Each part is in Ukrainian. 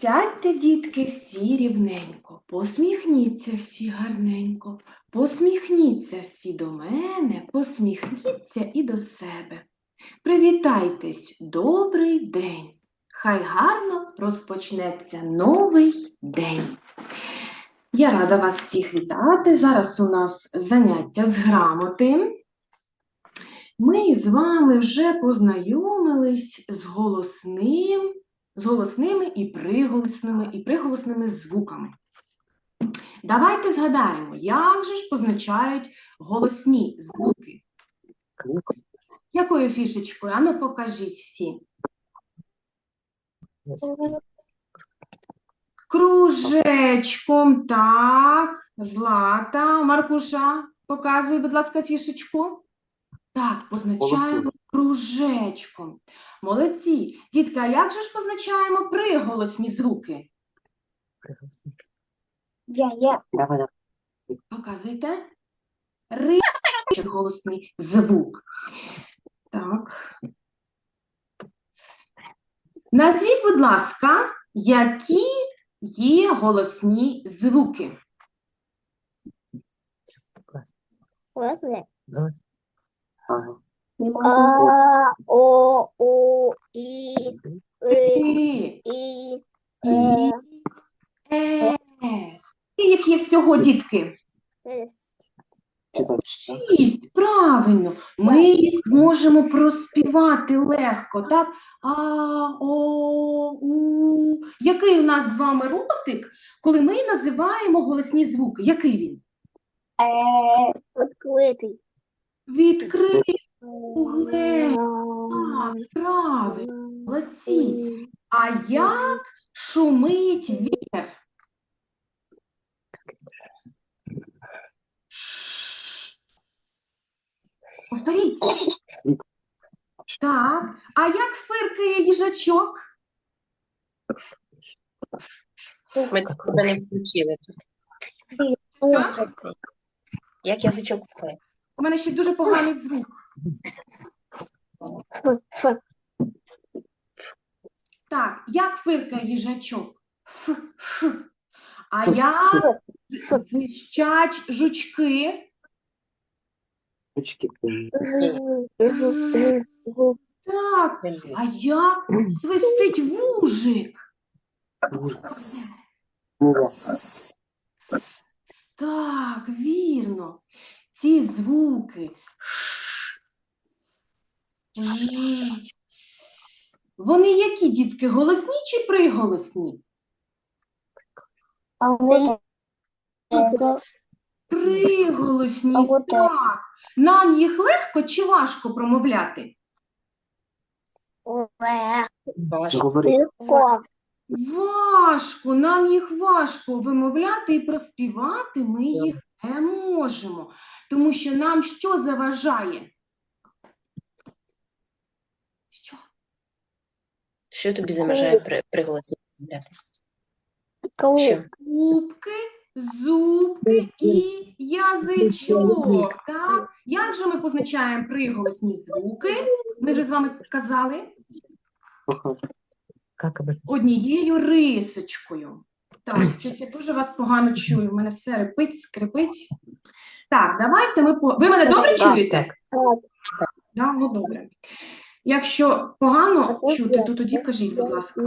Сядьте, дітки, всі рівненько, посміхніться всі гарненько, посміхніться всі до мене, посміхніться і до себе. Привітайтесь, добрий день! Хай гарно розпочнеться новий день. Я рада вас всіх вітати. Зараз у нас заняття з грамоти. Ми з вами вже познайомились з голосним, з голосними і приголосними, і приголосними звуками. Давайте згадаємо, як же ж позначають голосні звуки. Якою фішечкою? Ану, покажіть всі. Кружечком, так, Злата, Маркуша, показуй, будь ласка, фішечку. Так, позначаємо кружечком. Молодці. Дітки, а як же ж позначаємо приголосні звуки? Я, я. Давай, давай. Показуйте. Ри голосний звук. Так. Назвіть, будь ласка, які є голосні звуки. Классный. Давай. Ага. А, О, У, И, И, Ти, И, і, Э, ес. Скільки їх є всього, дітки? С. Читай. Шість, правильно. Ми їх можемо проспівати легко, так? А, о, у. Який у нас з вами ротик, коли ми називаємо голосні звуки? Який він? Э, Открытый. Відкритий, так, правильно, молодці. А як шумить вітер? Повторіть. Так. А як фиркає їжачок? Ми тебе не включили тут. Що? Як язичок впає. У мене ще дуже поганий звук. Так, як фиркає їжачок? Ф, ф. А як звищать жучки? Ручки. Ж, Ж, Ж, Гу. Так, а як свистить вужик? Так, вірно. Ці звуки. Вони які, дітки, голосні чи приголосні? А вот это. Приголосні, А от так. Нам їх легко чи важко промовляти? Ле. Важко. Легко. Важко, нам їх важко вимовляти і проспівати ми їх не можемо, тому що нам що заважає? Що тобі заважає при, приголосно розмовлятися? Що? Губки, зубки і язичок. Так? Як же ми позначаємо приголосні звуки? Ми вже з вами сказали Как обычно. однією рисочкою. Так, щось я дуже вас погано чую. У мене все репить, скрипить. Так, давайте ми по. Ви мене добре Так, чуєте? Так. Да? Ну добре. Якщо погано чути, то тоді кажіть, будь ласка.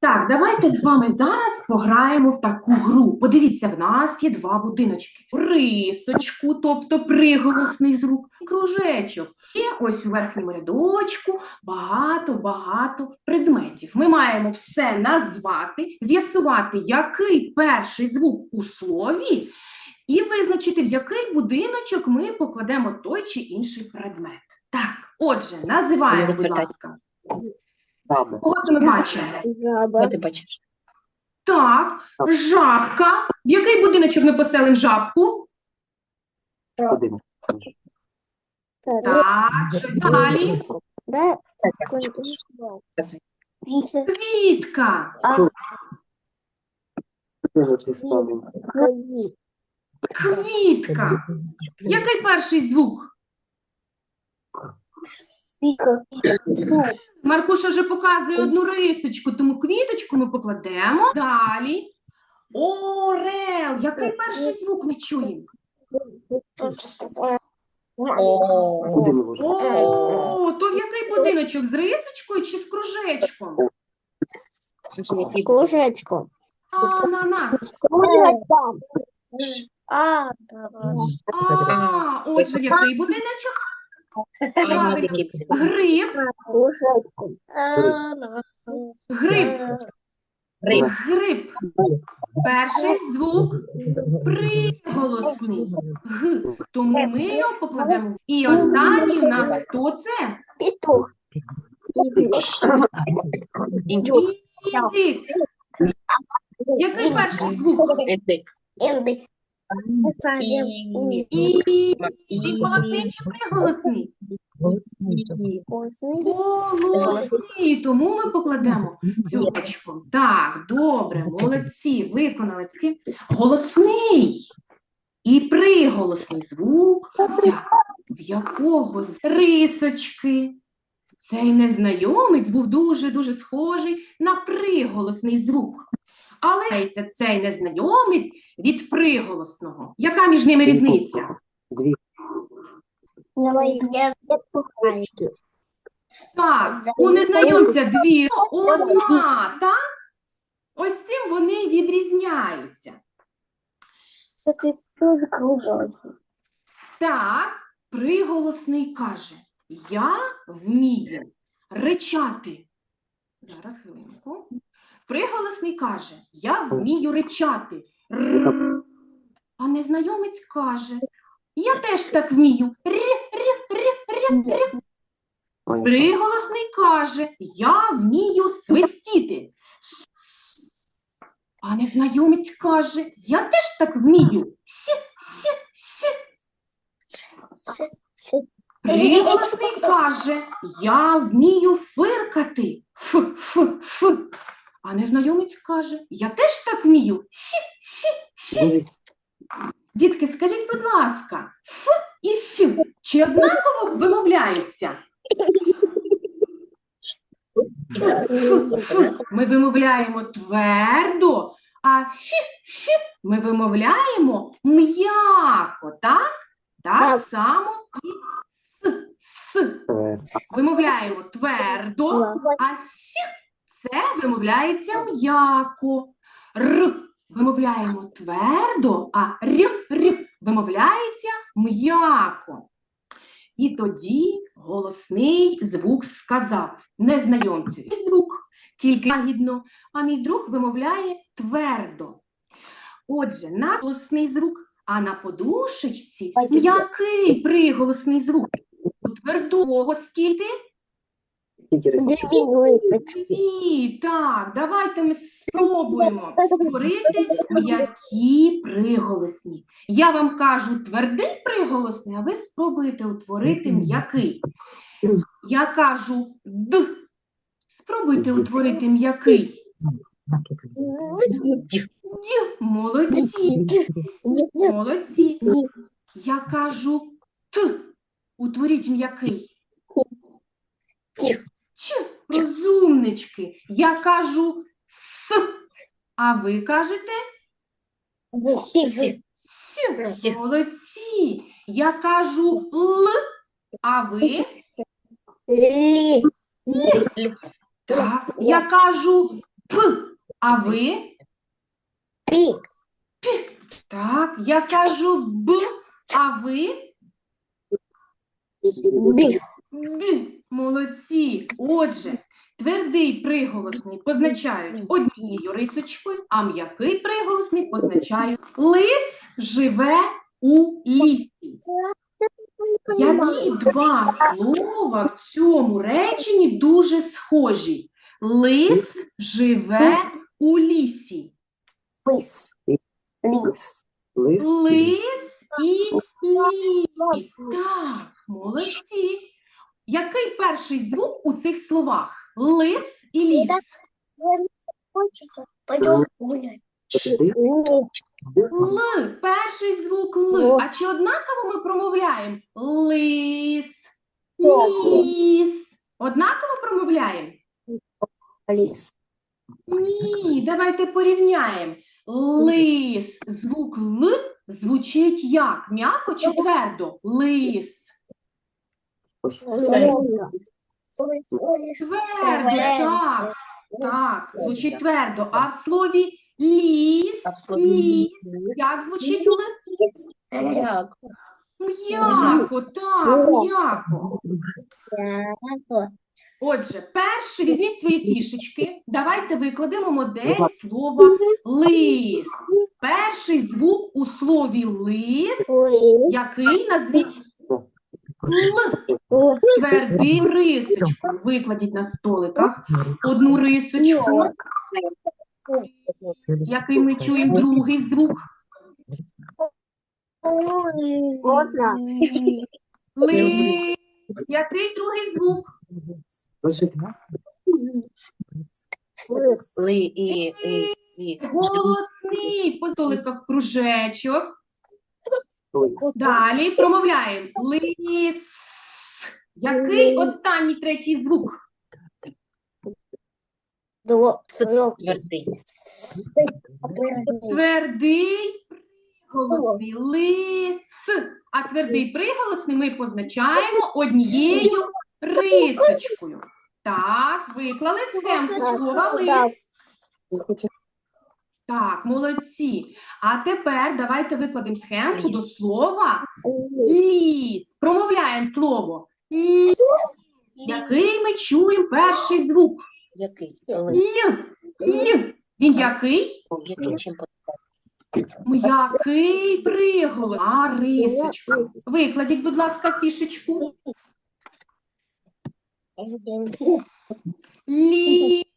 Так, давайте з вами зараз пограємо в таку гру. Подивіться, в нас є два будиночки. Рисочку, тобто приголосний звук, і кружечок. І ось у верхньому рядочку багато-багато предметів. Ми маємо все назвати, з'ясувати, який перший звук у слові, і визначити, в який будиночок ми покладемо той чи інший предмет. Так, отже, називаємо, будь ласка. Баба. Кого ми бачимо? Жаба. Ти бачиш? Так, жабка. В який будиночок ми поселимо жабку? Так, що далі? Да? Показуй. Квітка. Квітка. Який перший звук? Маркуша вже показує одну рисочку, тому квіточку ми покладемо. Далі. Орел. Який перший звук ми чуємо? О, то в який будиночок? З рисочкою чи з кружечком? який Кружечку. Ананас. А, А, отже, який будиночок? А. Гриб. Гриб. Гриб. Гриб. Перший звук приголосний. Г. Тому ми його покладемо. І останній у нас хто це? Петух. Індик. Який перший звук? Індик. І- І І- голосний чи приголосний? Голосний. Голосний. Тому ми покладемо цю речку. Так, добре, молодці, виконали. Голосний і приголосний звук, в якого з рисочки. Цей незнайомець був дуже-дуже схожий на приголосний звук. Але цей незнайомець від приголосного. Яка між ними різниця? Дві. Так, у незнайомця дві, одна, так? Ось цим вони відрізняються. Так, приголосний каже: Я вмію речати. Зараз хвилинку. Приголосний каже: Я вмію речати. А незнайомець каже: Я теж так вмію. Приголосний каже: Я вмію свистіти. А незнайомець каже: Я теж так вмію. Сі, сі, сі. Приголосний каже: Я вмію фиркати. Ф, ф, ф. А незнайомець каже: Я теж так вмію. Дивись. Дітки, скажіть, будь ласка, ф і ф чи однаково вимовляються? Ф, ф ми вимовляємо твердо, а фі, фі ми вимовляємо м'яко, так? Так само і с, с. Е, Вимовляємо твердо, а сі це вимовляється м'яко. Р вимовляємо твердо, а р, р вимовляється м'яко. І тоді голосний звук сказав незнайомцеві. Звук тільки лагідно, а мій друг вимовляє твердо. Отже, на голосний звук, а на подушечці м'який приголосний звук. У твердого скільки? Скільки? Дві так, давайте ми спробуємо створити м'які приголосні. Я вам кажу твердий приголосний, а ви спробуєте утворити м'який. Я кажу д. Спробуйте утворити м'який. Д. Молодці, молодці. Я кажу т. Утворіть м'який. Ч, розумнички. Я кажу с. А ви кажете Сі. с. С. Молодці. Я кажу л. А ви? Лі. Так. Я кажу п. А ви? Пі. Так. Я кажу б. А ви? Бі. Б. Молодці. Отже, твердий приголосний позначають однією рисочкою, а м'який приголосний позначають лис живе у лісі. Які два слова в цьому реченні дуже схожі? Лис живе у лісі. Лис. Ліс. Лис. Лис і ліс. Так, молодці. Який перший звук у цих словах? Лис і ліс. Хочеться? Пойдем гулять. Л. Перший звук Л. А чи однаково ми промовляємо? Лис, ліс. Однаково промовляємо? Лис. Ні, давайте порівняємо. Лис, звук Л звучить як? М'яко чи твердо? Лис. Твердо, так. Так, звучить твердо. А в слові ліс, ліс, як звучить? Як? М'яко, так, м'яко. Отже, перше візьміть свої фішечки. Давайте викладемо модель слова лис. Перший звук у слові Лис. який назвіть Л. Твердим рисочком. Викладіть на столиках одну рисочку, який ми чуємо другий звук. Який другий звук? Ли. Голосний по столиках кружечок. Лис. Далі промовляємо. Лис. Який останній третій звук? Твердий. Твердий приголосний лис. А твердий приголосний ми позначаємо однією рисочкою. Так, виклали схемку слова лис. Так, молодці. А тепер давайте викладемо схемку до слова ліс. Промовляємо слово ліс. Який ми чуємо перший звук? Який? Л. Л. Він який? М'який приголос. А, рисочка. Викладіть, будь ласка, фішечку. Ліс.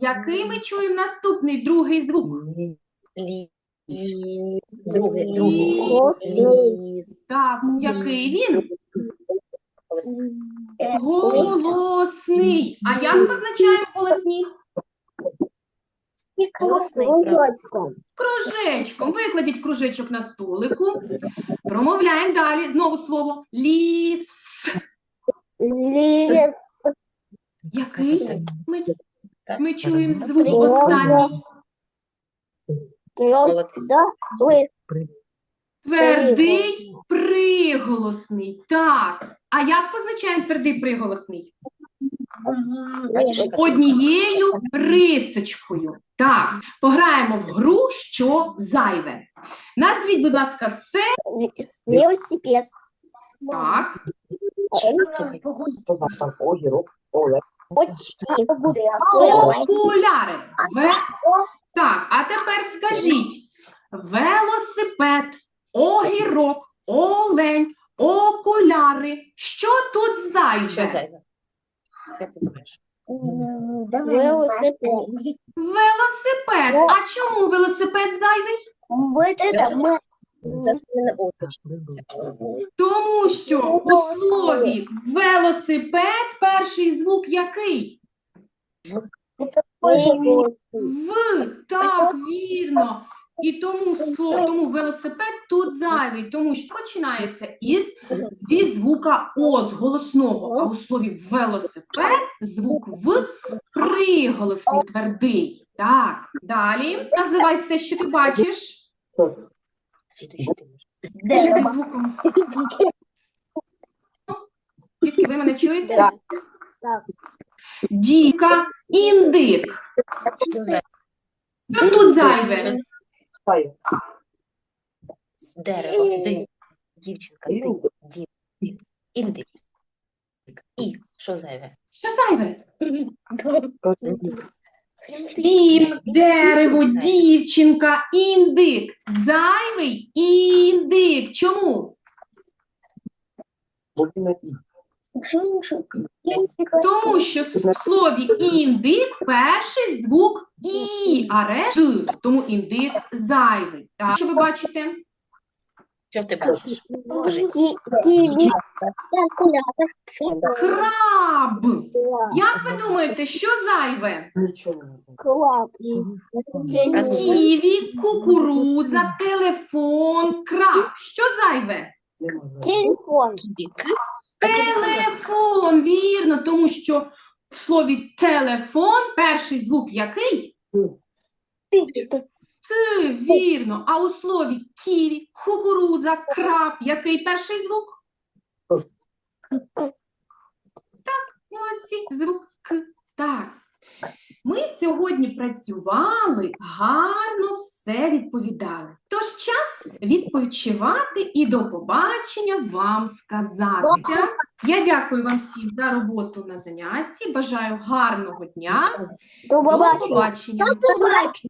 Який ми чуємо наступний другий звук? Лі. Другий, другий. Ліс. Так, який він? Голосний. А як позначаємо голосні? Голосний, Кружечком. Викладіть кружечок на столику. Промовляємо далі. Знову слово ліс. Лис. Який? Ми. Ми чуємо звук останній. Твердий приголосний. Так. А як позначаємо твердий приголосний? Однією рисочкою. Так. Пограємо в гру, що зайве. Назвіть, будь ласка, все. Велосипед. Так. Очки. Окуляри. Ве... Так, а тепер скажіть: велосипед, огірок, олень, окуляри. Що тут думаєш? Велосипед. Велосипед. А чому велосипед зайвий? Тому що у слові велосипед перший звук який? В. Так, вірно. І тому слово, тому велосипед тут зайвий, тому що починається із зі звука О, з голосного. А у слові велосипед звук В приголосний твердий. Так, далі. Називай все, що ти бачиш. Слідуючий ти можеш. Звуком? Дітки, ви мене чуєте? Так. Діка, індик. Що тут зайве? Дерево, дик, дівчинка, дів, дик, індик. І що зайве? Що зайве? Дім, дерево, дівчинка, індик. Зайвий індик. Чому? Тому що в слові індик перший звук і, а решта Ж. Тому індик зайвий. Так, що ви бачите? Що ти бачиш? Кажи. Краб. Як ви думаєте, що зайве? Ківі, кукурудза, телефон, краб. Що зайве? Телефон. Телефон, вірно, тому що в слові телефон перший звук який? Ти, вірно. А у слові ківі, кукурудза, краб, який перший звук? Молодці, звук К. Так. Ми сьогодні працювали, гарно все відповідали. Тож час відпочивати і до побачення вам сказати. Я дякую вам всім за роботу на занятті. Бажаю гарного дня. До побачення. До побачення.